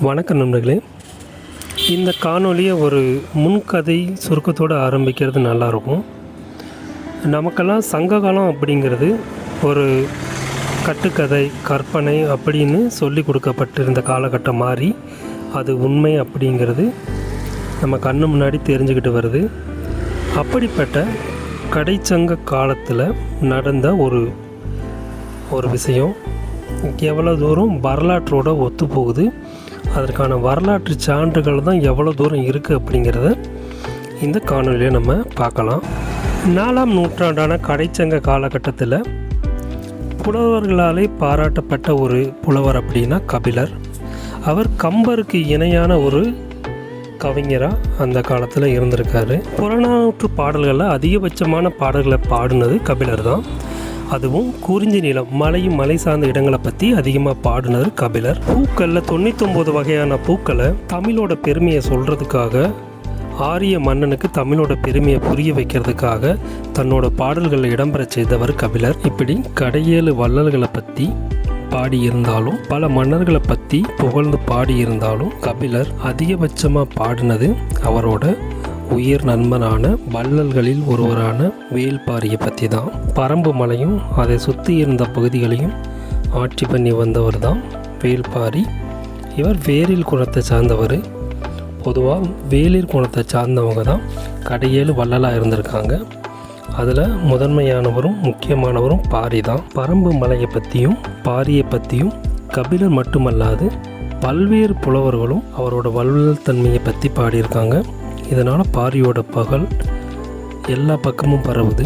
வணக்கம் நண்பர்களே. இந்த காணொலியை ஒரு முன்கதை சுருக்கத்தோடு ஆரம்பிக்கிறது நல்லாயிருக்கும். நமக்கெல்லாம் சங்ககாலம் அப்படிங்கிறது ஒரு கட்டுக்கதை கற்பனை அப்படின்னு சொல்லி கொடுக்கப்பட்டிருந்த காலகட்டம் மாறி அது உண்மை அப்படிங்கிறது நம்ம கண்ணு முன்னாடி தெரிஞ்சுக்கிட்டு வருது. அப்படிப்பட்ட கடைச்சங்க காலத்தில் நடந்த ஒரு ஒரு விஷயம். எவ்வளோ தூரம் வரலாற்றோட ஒத்து போகுது அதற்கான வரலாற்று சான்றுகள் தான் எவ்வளோ தூரம் இருக்குது அப்படிங்கிறத இந்த காணொலியை நம்ம பார்க்கலாம். நாலாம் நூற்றாண்டான கடைச்சங்க காலகட்டத்தில் புலவர்களாலே பாராட்டப்பட்ட ஒரு புலவர் அப்படின்னா கபிலர். அவர் கம்பருக்கு இணையான ஒரு கவிஞராக அந்த காலத்தில் இருந்திருக்காரு. புறநானூற்று பாடல்களில் அதிகபட்சமான பாடல்களை பாடினது கபிலர் தான். அதுவும் குறிஞ்சி நிலம் மலையும் மலை சார்ந்த இடங்களை பற்றி அதிகமாக பாடினது கபிலர். பூக்களில் தொண்ணூத்தொம்பது வகையான பூக்களை தமிழோட பெருமையை சொல்கிறதுக்காக ஆரிய மன்னனுக்கு தமிழோட பெருமையை புரிய வைக்கிறதுக்காக தன்னோட பாடல்களில் இடம்பெற செய்தவர் கபிலர். இப்படி கடையேழு வள்ளல்களை பற்றி பாடியிருந்தாலும் பல மன்னர்களை பற்றி புகழ்ந்து பாடியிருந்தாலும் கபிலர் அதிகபட்சமாக பாடினது அவரோட உயிர் நண்பனான வள்ளல்களில் ஒருவரான வேல்பாரியை பற்றி தான் பரம்பு மலையும் அதை சுற்றி இருந்த பகுதிகளையும் ஆட்சி பண்ணி வந்தவர் தான் வேல்பாரி. இவர் வேரில் குணத்தை சார்ந்தவர். பொதுவாக வேலிர் குணத்தை சார்ந்தவங்க தான் கடையேழு வள்ளலாக இருந்திருக்காங்க. அதில் முதன்மையானவரும் முக்கியமானவரும் பாரி தான் பரம்பு மலையை பற்றியும் பாரியை பற்றியும் கபிலர் மட்டுமல்லாது பல்வேறு புலவர்களும் அவரோட வள்ளல் தன்மையை பற்றி பாடியிருக்காங்க. இதனால் பாரியோட பகல் எல்லா பக்கமும் பரவுது.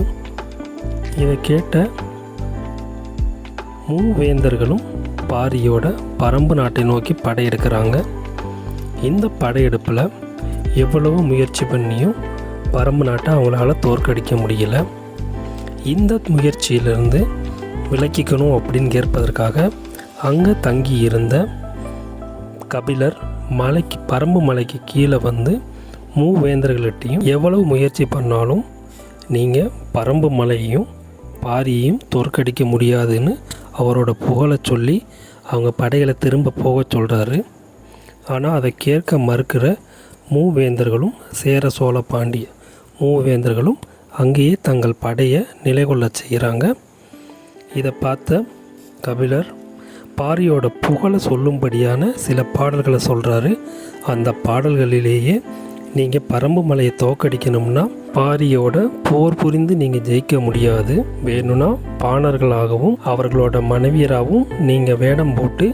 இதை கேட்ட மூவேந்தர்களும் பாரியோட பரம்பு நாட்டை நோக்கி படையெடுக்கிறாங்க. இந்த படையெடுப்பில் எவ்வளவோ முயற்சி பண்ணியும் பரம்பு நாட்டை அவங்களால தோற்கடிக்க முடியல. இந்த முயற்சியிலிருந்து விலக்கிக்கணும் அப்படின்னு கேட்பதற்காக அங்கே தங்கி இருந்த கபிலர் மலைக்கு பரம்பு மலைக்கு கீழே வந்து மூவேந்தர்கள்ட்டையும் எவ்வளவு முயற்சி பண்ணாலும் நீங்கள் பரம்பு மலையையும் பாரியையும் தோற்கடிக்க முடியாதுன்னு அவரோட புகழை சொல்லி அவங்க படைகளை திரும்ப போக சொல்கிறாரு ஆனால் அதை கேட்க மறுக்கிற மூவேந்தர்களும் சேர சோழ பாண்டிய மூவேந்தர்களும் அங்கேயே தங்கள் படையை நிலைகொள்ள செய்கிறாங்க. இதை பார்த்த கபிலர் பாரியோட புகழை சொல்லும்படியான சில பாடல்களை சொல்கிறாரு அந்த பாடல்களிலேயே நீங்கள் பரம்பு மலையை தோக்கடிக்கணும்னா பாரியோட போர் புரிந்து நீங்கள் ஜெயிக்க முடியாது. வேணும்னா பாணர்களாகவும் அவர்களோட மனைவியராகவும் நீங்கள் வேடம் போட்டு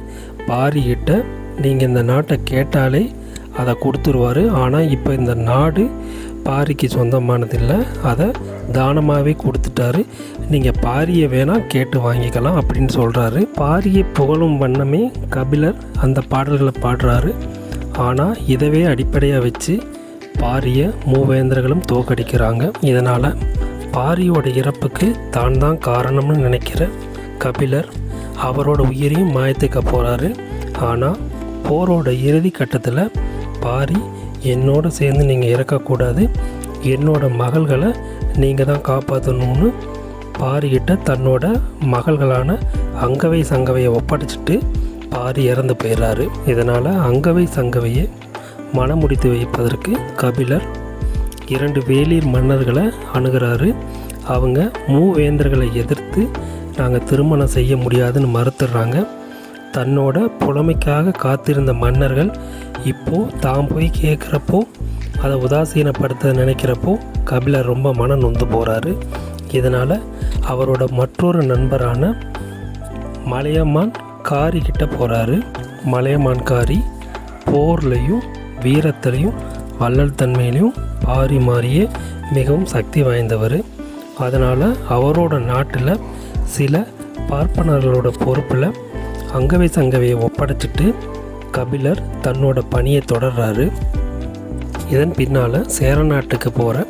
பாரிகிட்ட நீங்கள் இந்த நாட்டை கேட்டாலே அதை கொடுத்துருவாரு. ஆனால் இப்போ இந்த நாடு பாரிக்கு சொந்தமானதில்லை. அதை தானமாகவே கொடுத்துட்டாரு. நீங்கள் பாரியை வேணால் கேட்டு வாங்கிக்கலாம் அப்படின்னு சொல்கிறாரு பாரியை புகழும் வண்ணமே கபிலர் அந்த பாடல்களை பாடுறாரு. ஆனால் இதவே அடிப்படையாக வச்சு பாரிய மூவேந்தர்களும் தோக்கடிக்கிறாங்க இதனால் பாரியோட இறப்புக்கு தான் தான் காரணம்னு நினைக்கிற கபிலர் அவரோட உயிரையும் மாயத்துக்க போகிறாரு ஆனால் போரோட இறுதி கட்டத்தில் பாரி என்னோட சேர்ந்து நீங்கள் இறக்கக்கூடாது. என்னோட மகள்களை நீங்கள் தான் காப்பாற்றணும்னு பாரிகிட்ட தன்னோட மகள்களான அங்கவை சங்கவையை ஒப்படைச்சிட்டு பாரி இறந்து போயிடுறாரு இதனால் அங்கவை சங்கவையை மனமுடித்து வைப்பதற்கு கபிலர் இரண்டு வேளிர் மன்னர்களை அணுகிறாரு. அவங்க மூவேந்தர்களை எதிர்த்து நாங்கள் திருமணம் செய்ய முடியாதுன்னு மறுத்துடுறாங்க. தன்னோட புலமைக்காக காத்திருந்த மன்னர்கள் இப்போது தான் போய் கேட்குறப்போ அதை உதாசீனப்படுத்த நினைக்கிறப்போ கபிலர் ரொம்ப மன நொந்து போகிறாரு இதனால் அவரோட மற்றொரு நண்பரான மலையமான் காரி கிட்ட போகிறாரு மலையமான் காரி போர்லையும் வீரத்திலையும் வள்ளல் தன்மையிலையும் பாரி மாறியே மிகவும் சக்தி வாய்ந்தவர். அதனால் அவரோட நாட்டில் சில பார்ப்பனர்களோட பொறுப்பில் அங்கவை சங்கவையை ஒப்படைச்சிட்டு கபிலர் தன்னோட பணியை தொடர்றாரு. இதன் பின்னால் சேர நாட்டுக்கு போகிற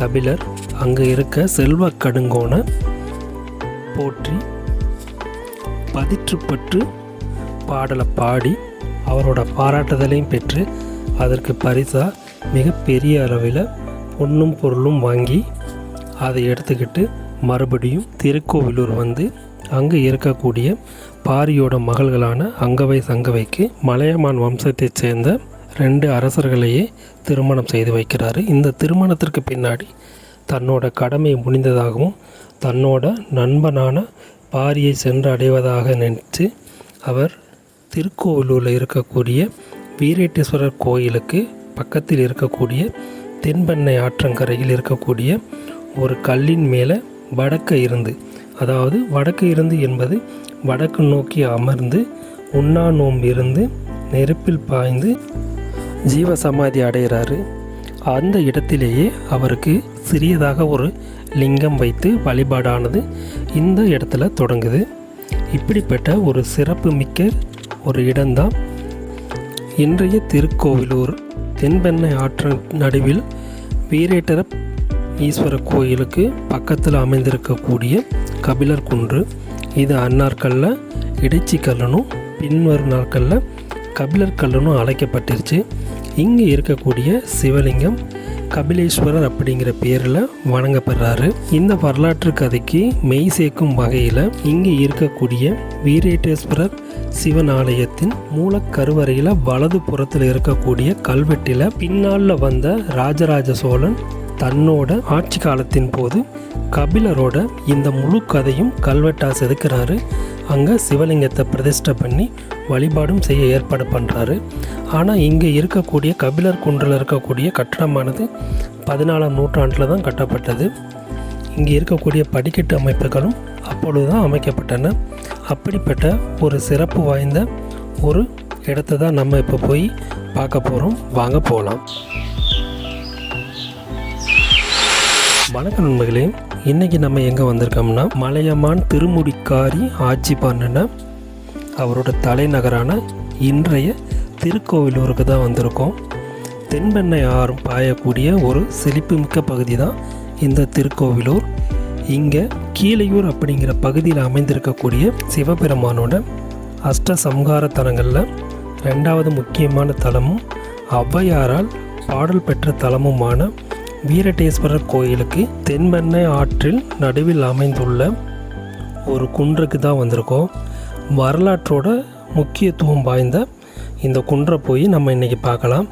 கபிலர் அங்கே இருக்க செல்வ கடுங்கோனை போற்றி பதிற்றுப்பற்று பாடலை பாடி அவரோட பாராட்டுதலையும் பெற்று அதற்கு பரிசாக மிகப்பெரிய அளவில் பொண்ணும் பொருளும் வாங்கி அதை எடுத்துக்கிட்டு மறுபடியும் திருக்கோவிலூர் வந்து அங்கே இருக்கக்கூடிய பாரியோட மகள்களான அங்கவை சங்கவைக்கு மலையமான் வம்சத்தைச் சேர்ந்த ரெண்டு அரசர்களையே திருமணம் செய்து வைக்கிறாரு. இந்த திருமணத்திற்கு பின்னாடி தன்னோட கடமை முடிந்ததாகவும் தன்னோட நண்பனான பாரியை சென்று அடைவதாக நினைத்து அவர் திருக்கோவிலூரில் இருக்கக்கூடிய வீரேட்டேஸ்வரர் கோயிலுக்கு பக்கத்தில் இருக்கக்கூடிய தென்பெண்ணை ஆற்றங்கரையில் இருக்கக்கூடிய ஒரு கல்லின் மேலே வடக்க இருந்து அதாவது வடக்கு இருந்து என்பது வடக்கு நோக்கி அமர்ந்து உண்ணா நோம்பு இருந்து நெருப்பில் பாய்ந்து ஜீவ சமாதி அடைகிறாரு. அந்த இடத்திலேயே அவருக்கு சிறியதாக ஒரு லிங்கம் வைத்து வழிபாடானது இந்த இடத்துல தொடங்குது. இப்படிப்பட்ட ஒரு சிறப்பு மிக்க ஒரு இடம்தான் இன்றைய திருக்கோவிலூர் தென்பெண்ணை ஆற்று நடுவில் வீரேட்டர ஈஸ்வர கோயிலுக்கு பக்கத்தில் அமைந்திருக்கக்கூடிய கபிலர் குன்று. இது அந்நாட்களில் இடைச்சி கல்லனும் பின்வரும் நாட்களில் கபிலர் கல்லனும் அழைக்கப்பட்டிருச்சு. இங்கே இருக்கக்கூடிய சிவலிங்கம் கபிலேஸ்வரர் அப்படிங்கிற பேரில் வணங்கப்படுறாரு. இந்த வரலாற்று கதைக்கு மெய் சேர்க்கும் வகையில் இங்கே இருக்கக்கூடிய வீரேட்டேஸ்வரர் சிவன் ஆலயத்தின் மூலக்கருவறையில் வலது புறத்தில் இருக்கக்கூடிய கல்வெட்டில் பின்னால் வந்த ராஜராஜ சோழன் தன்னோட ஆட்சி காலத்தின் போது கபிலரோட இந்த முழு கதையும் கல்வெட்டா செதுக்கிறாரு. அங்கே சிவலிங்கத்தை பிரதிஷ்டை பண்ணி வழிபாடும் செய்ய ஏற்பாடு பண்ணுறாரு ஆனால் இங்கே இருக்கக்கூடிய கபிலர் குன்றில் இருக்கக்கூடிய கட்டடமானது பதினாலாம் நூற்றாண்டில் தான் கட்டப்பட்டது. இங்கே இருக்கக்கூடிய படிக்கட்டு அமைப்புகளும் அப்பொழுது தான் அமைக்கப்பட்டன. அப்படிப்பட்ட ஒரு சிறப்பு வாய்ந்த ஒரு இடத்த தான் நம்ம இப்போ போய் பார்க்க போகிறோம் வாங்க போகலாம் வணக்க நண்பர்களே. இன்றைக்கி நம்ம எங்கே வந்திருக்கோம்னா மலையமான் திருமுடிக்காரி ஆட்சி பண்ணின அவரோட தலைநகரான இன்றைய திருக்கோவிலூருக்கு தான் வந்திருக்கோம். தென்பெண்ணை ஆறும் பாயக்கூடிய ஒரு செழிப்புமிக்க பகுதி தான் இந்த திருக்கோவிலூர். இங்கே கீழையூர் அப்படிங்கிற பகுதியில் அமைந்திருக்கக்கூடிய சிவபெருமானோட அஷ்ட சம்ஹார தலங்களில் ரெண்டாவது முக்கியமான தலமும் ஔவையாரால் பாடல் பெற்ற தலமுமான வீரட்டேஸ்வரர் கோயிலுக்கு தென்பெண்ணை ஆற்றில் நடுவில் அமைந்துள்ள ஒரு குன்றுக்கு தான் வந்திருக்கோம். வரலாற்றோட முக்கியத்துவம் வாய்ந்த இந்த குன்றை போய் நம்ம இன்றைக்கி பார்க்கலாம்.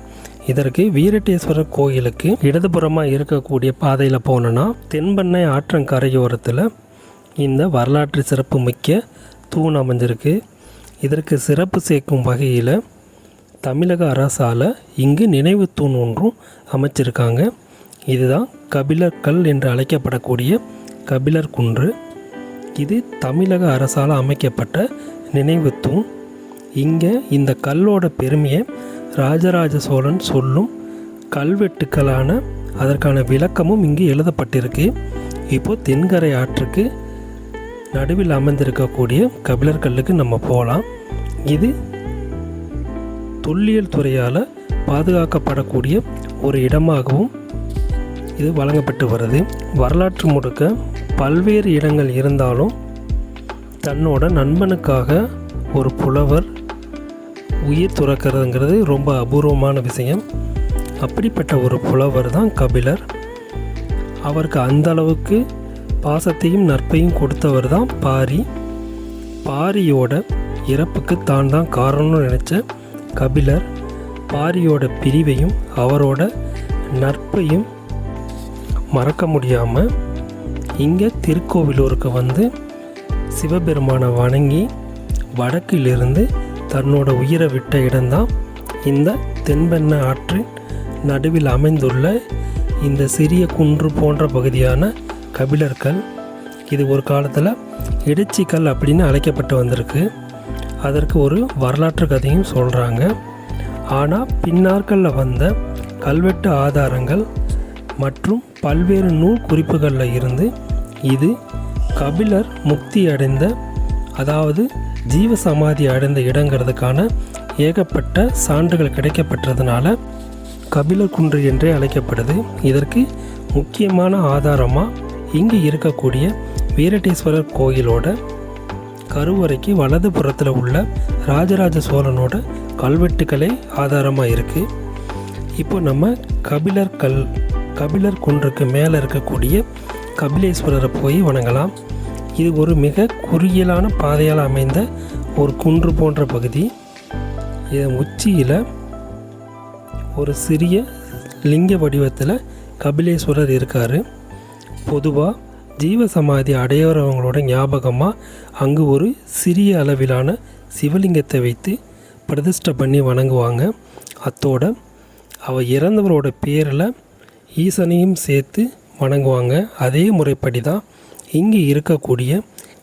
இதற்கு வீரட்டேஸ்வரர் கோயிலுக்கு இடதுபுறமாக இருக்கக்கூடிய பாதையில் போனோன்னா தென்பெண்ணை ஆற்றங்கரையோரத்தில் இந்த வரலாற்று சிறப்பு மிக்க தூண் அமைஞ்சிருக்கு. இதற்கு சிறப்பு சேர்க்கும் வகையில் தமிழக அரசால் இங்கு நினைவு தூண் ஒன்றும் அமைச்சிருக்காங்க. இதுதான் கபிலர் கல் என்று அழைக்கப்படக்கூடிய கபிலர் குன்று. இது தமிழக அரசால் அமைக்கப்பட்ட நினைவு தூண் இங்கே இந்த கல்லோட பெருமையை ராஜராஜ சோழன் சொல்லும் கல்வெட்டுக்களான அதற்கான விளக்கமும் இங்கு எழுதப்பட்டிருக்கு. இப்போது தென்கரை ஆற்றுக்கு நடுவில் அமைந்திருக்கக்கூடிய கபிலர் கல்லுக்கு நம்ம போகலாம். இது தொல்லியல் துறையால் பாதுகாக்கப்படக்கூடிய ஒரு இடமாகவும் இது வழங்கப்பட்டு வருது. வரலாற்று முழுக்க பல்வேறு இடங்கள் இருந்தாலும் தன்னோட நண்பனுக்காக ஒரு புலவர் உயிர் துறக்கிறதுங்கிறது ரொம்ப அபூர்வமான விஷயம். அப்படிப்பட்ட ஒரு புலவர் தான் கபிலர். அவருக்கு அந்த அளவுக்கு பாசத்தையும் நட்பையும் கொடுத்தவர் தான் பாரி. பாரியோட இறப்புக்கு தான் தான் காரணம்னு நினச்ச கபிலர் பாரியோட பிரிவையும் அவரோட நட்பையும் மறக்க முடியாமல் இங்கே திருக்கோவிலூருக்கு வந்து சிவபெருமானை வணங்கி வடக்கிலிருந்து தன்னோட உயிரை விட்ட இடம்தான் இந்த தென்பெண்ணை ஆற்றின் நடுவில் அமைந்துள்ள இந்த சிறிய குன்று போன்ற பகுதியான கபிலர்கள். இது ஒரு காலத்தில் இடைச்சிக்கல் அப்படின்னு அழைக்கப்பட்டு வந்திருக்கு. அதற்கு ஒரு வரலாற்று கதையும் சொல்கிறாங்க ஆனால் பின்னாற்களில் வந்த கல்வெட்டு ஆதாரங்கள் மற்றும் பல்வேறு நூல் குறிப்புகளில் இருந்து இது கபிலர் முக்தி அடைந்த அதாவது ஜீவ சமாதி அடைந்த இடங்கிறதுக்கான ஏகப்பட்ட சான்றுகள் கிடைக்கப்பட்டதுனால கபிலர் குன்று என்றே அழைக்கப்படுது. இதற்கு முக்கியமான ஆதாரமாக இங்கு இருக்கக்கூடிய வீரட்டேஸ்வரர் கோயிலோட கருவறைக்கு வலது புறத்தில் உள்ள ராஜராஜ சோழனோட கல்வெட்டுக்களே ஆதாரமாக இருக்குது இப்போ நம்ம கபிலர் கல் கபிலர் குன்றுக்கு மேலே இருக்கக்கூடிய கபிலேஸ்வரரை போய் வணங்கலாம். இது ஒரு மிக குறுகியலான பாதையால் அமைந்த ஒரு குன்று போன்ற பகுதி. இதன் உச்சியில் ஒரு சிறிய லிங்க வடிவத்தில் கபிலேஸ்வரர் இருக்கார். பொதுவாக ஜீவசமாதி அடையிறவங்களோட ஞாபகமாக அங்கு ஒரு சிறிய அளவிலான சிவலிங்கத்தை வைத்து பிரதிஷ்டை பண்ணி வணங்குவாங்க. அத்தோட அவ இறந்தவரோட பேரில் ஈசனையும் சேர்த்து வணங்குவாங்க. அதே முறைப்படி தான் இங்கே இருக்கக்கூடிய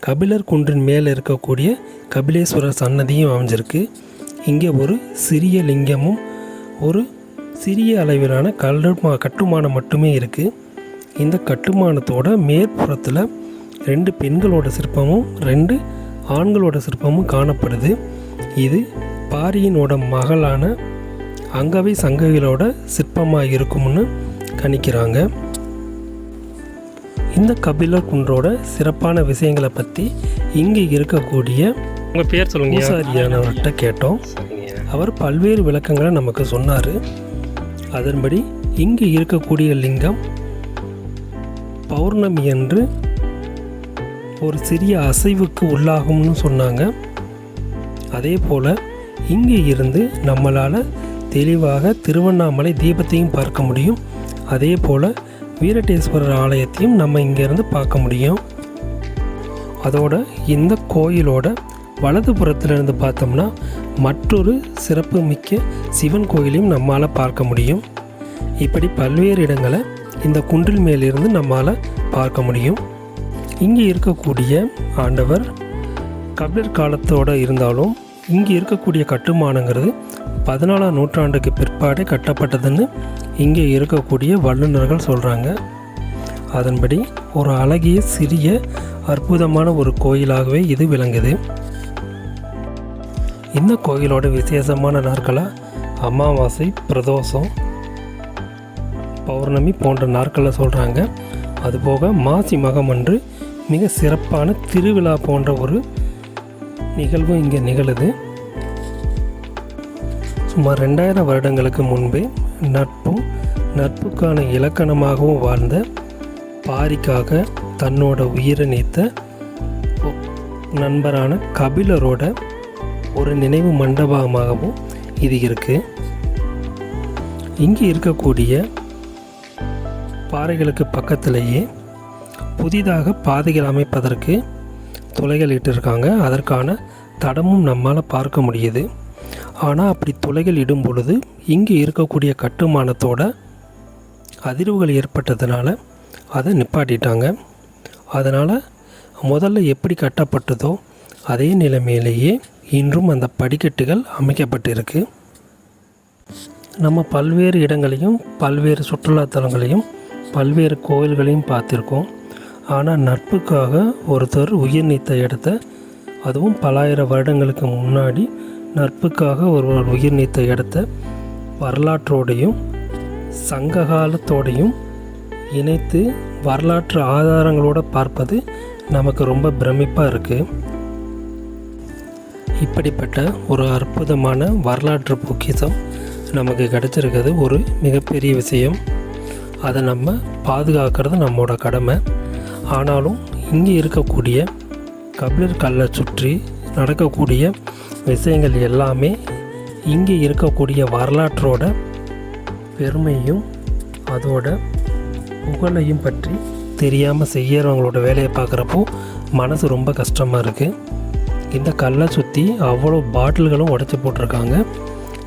கபிலர் குன்றின் மேலே இருக்கக்கூடிய கபிலேஸ்வரர் சன்னதியும் அமைஞ்சிருக்கு. இங்கே ஒரு சிறிய லிங்கமும் ஒரு சிறிய அளவிலான கல்லுமா கட்டுமானம் மட்டுமே இருக்குது இந்த கட்டுமானத்தோட மேற்புறத்தில் ரெண்டு பெண்களோட சிற்பமும் ரெண்டு ஆண்களோட சிற்பமும் காணப்படுது. இது பாரியினோட மகளான அங்கவை சங்கவிகளோட சிற்பமாக இருக்கும்னு கணிக்கிறாங்க. இந்த கபிலர் குன்றோட சிறப்பான விஷயங்களை பற்றி இங்கே இருக்கக்கூடிய உங்கள் பேர் சொல்லுங்க. பூசாரியானவர்கிட்ட கேட்டோம். அவர் பல்வேறு விளக்கங்களை நமக்கு சொன்னார். அதன்படி இங்கு இருக்கக்கூடிய லிங்கம் பௌர்ணமி அன்று ஒரு சிறிய அசைவுக்கு உள்ளாகும்னு சொன்னாங்க. அதே போல் இங்கே இருந்து நம்மளால் தெளிவாக திருவண்ணாமலை தீபத்தையும் பார்க்க முடியும். அதே போல் வீரட்டேஸ்வரர் ஆலயத்தையும் நம்ம இங்கேருந்து பார்க்க முடியும். அதோட இந்த கோயிலோட வலது புறத்திலிருந்து பார்த்தோம்னா மற்றொரு சிறப்பு மிக்க சிவன் கோயிலையும் நம்மால் பார்க்க முடியும். இப்படி பல்வேறு இடங்களை இந்த குன்றில் மேலிருந்து நம்மால் பார்க்க முடியும். இங்கே இருக்கக்கூடிய ஆண்டவர் கபிலர் காலத்தோடு இருந்தாலும் இங்கே இருக்கக்கூடிய கட்டுமானங்கிறது பதினாலாம் நூற்றாண்டுக்கு பிற்பாடே கட்டப்பட்டதுன்னு இங்கே இருக்கக்கூடிய வல்லுநர்கள் சொல்கிறாங்க அதன்படி ஒரு அழகிய சிறிய அற்புதமான ஒரு கோயிலாகவே இது விளங்குது. இந்த கோயிலோட விசேஷமான நாட்களாக அமாவாசை பிரதோஷம் பௌர்ணமி போன்ற நாட்களில் சொல்கிறாங்க அதுபோக மாசி மகம் அன்று மிக சிறப்பான திருவிழா போன்ற ஒரு நிகழ்வு இங்கே நிகழுது. சுமார் ரெண்டாயிரம் வருடங்களுக்கு முன்பே நட்பும் நட்புக்கான இலக்கணமாகவும் வாழ்ந்த பாரிக்காக தன்னோட உயிரை நீத்த நண்பரான கபிலரோட ஒரு நினைவு மண்டபமாகவும் இது இருக்குது இங்கே இருக்கக்கூடிய பாறைகளுக்கு பக்கத்திலேயே புதிதாக பாதைகள் அமைப்பதற்கு துளைகள் இட்டிருக்காங்க. அதற்கான தடமும் நம்மால் பார்க்க முடியுது. ஆனால் அப்படி துளைகள் இடும் பொழுது இங்கே இருக்கக்கூடிய கட்டுமானத்தோட அதிர்வுகள் ஏற்பட்டதுனால அதை நிப்பாட்டிட்டாங்க. அதனால் முதல்ல எப்படி கட்டப்பட்டதோ அதே நிலைமையிலேயே இன்றும் அந்த படிக்கட்டுகள் அமைக்கப்பட்டிருக்கு. நம்ம பல்வேறு இடங்களையும் பல்வேறு சுற்றுலாத்தலங்களையும் பல்வேறு கோயில்களையும் பார்த்துருக்கோம். ஆனால் நட்புக்காக ஒருத்தர் உயிர் நீத்த இடத்த அதுவும் பலாயிரம் வருடங்களுக்கு முன்னாடி நட்புக்காக ஒருவர் உயிர் நீத்த இடத்த வரலாற்றோடையும் சங்க காலத்தோடையும் இணைத்து வரலாற்று ஆதாரங்களோடு பார்ப்பது நமக்கு ரொம்ப பிரமிப்பாக இருக்குது இப்படிப்பட்ட ஒரு அற்புதமான வரலாற்று பொக்கிசம் நமக்கு கிடைச்சிருக்கிறது. ஒரு மிகப்பெரிய விஷயம். அதை நம்ம பாதுகாக்கிறது நம்மளோட கடமை. ஆனாலும் இங்கே இருக்கக்கூடிய கபிலர் கல்லை சுற்றி நடக்கக்கூடிய விஷயங்கள் எல்லாமே இங்கே இருக்கக்கூடிய வரலாற்றோட பெருமையும் அதோட புகழையும் பற்றி தெரியாமல் செய்யறவங்களோட வேலையை பார்க்குறப்போ மனசு ரொம்ப கஷ்டமாக இருக்குது இந்த கல்லை சுற்றி அவ்வளோ பாட்டில்களும் உடச்சி போட்டிருக்காங்க.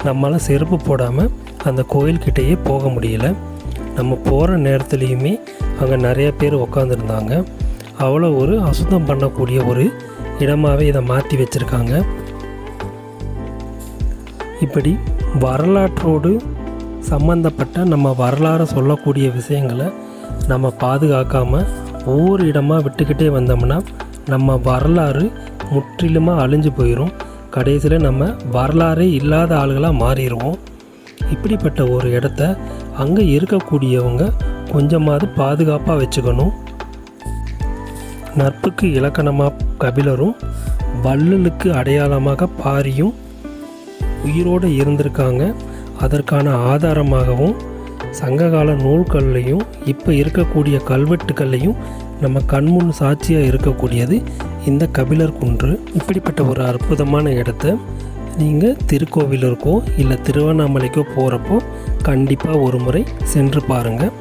நம்மளால் செருப்பு போடாமல் அந்த கோயில்கிட்டேயே போக முடியல. நம்ம போகிற நேரத்துலையுமே அங்கே நிறைய பேர் உட்காந்துருந்தாங்க அவ்வளோ ஒரு அசுத்தம் பண்ணக்கூடிய ஒரு இடமாகவே இதை மாற்றி வச்சுருக்காங்க. இப்படி வரலாற்றோடு சம்பந்தப்பட்ட நம்ம வரலாறு சொல்லக்கூடிய விஷயங்களை நம்ம பாதுகாக்காமல் ஒவ்வொரு இடமாக விட்டுக்கிட்டே வந்தோம்னா நம்ம வரலாறு முற்றிலுமாக அழிஞ்சு போயிடும் கடைசியில் நம்ம வரலாறே இல்லாத ஆளுகளாக மாறிடுவோம் இப்படிப்பட்ட ஒரு இடத்த அங்கே இருக்கக்கூடியவங்க கொஞ்சமாவது பாதுகாப்பாக வச்சுக்கணும். நட்புக்கு இலக்கணமாக கபிலரும் வள்ளலுக்கு அடையாளமாக பாரியும் உயிரோடு இருந்திருக்காங்க. அதற்கான ஆதாரமாகவும் சங்ககால நூல்கள்லையும் இப்போ இருக்கக்கூடிய கல்வெட்டுக்கள்லையும் நம்ம கண்முன் சாட்சியாக இருக்கக்கூடியது இந்த கபிலர் குன்று. இப்படிப்பட்ட ஒரு அற்புதமான இடத்த நீங்கள் திருக்கோவிலருக்கோ இல்லை திருவண்ணாமலைக்கோ போகிறப்போ கண்டிப்பாக ஒரு முறை சென்று பாருங்கள்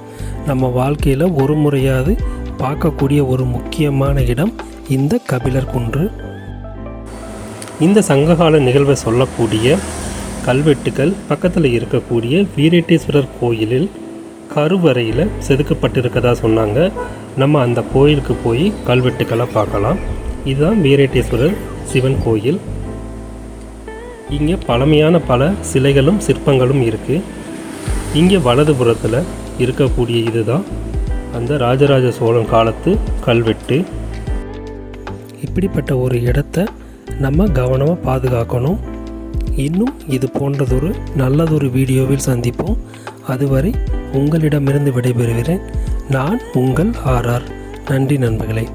நம்ம வாழ்க்கையில் ஒரு முறையாவது பார்க்கக்கூடிய ஒரு முக்கியமான இடம் இந்த கபிலர் குன்று. இந்த சங்ககால நிகழ்வை சொல்லக்கூடிய கல்வெட்டுகள் பக்கத்தில் இருக்கக்கூடிய வீரேட்டேஸ்வரர் கோயிலில் கருவறையில் செதுக்கப்பட்டிருக்கதா சொன்னாங்க. நம்ம அந்த கோயிலுக்கு போய் கல்வெட்டுக்களை பார்க்கலாம். இதுதான் வீரேட்டேஸ்வரர் சிவன் கோயில். இங்கே பழமையான பல சிலைகளும் சிற்பங்களும் இருக்குது இங்கே வலதுபுறத்தில் இருக்கக்கூடிய இதுதான் அந்த ராஜராஜ சோழன் காலத்து கல்வெட்டு. இப்படிப்பட்ட ஒரு இடத்த நம்ம கவனமாக பாதுகாக்கணும். இன்னும் இது போன்றதொரு நல்லதொரு வீடியோவில் சந்திப்போம். அதுவரை உங்களிடமிருந்து விடைபெறுகிறேன். நான் உங்கள் ஆர்ஆர் நன்றி நண்பர்களே.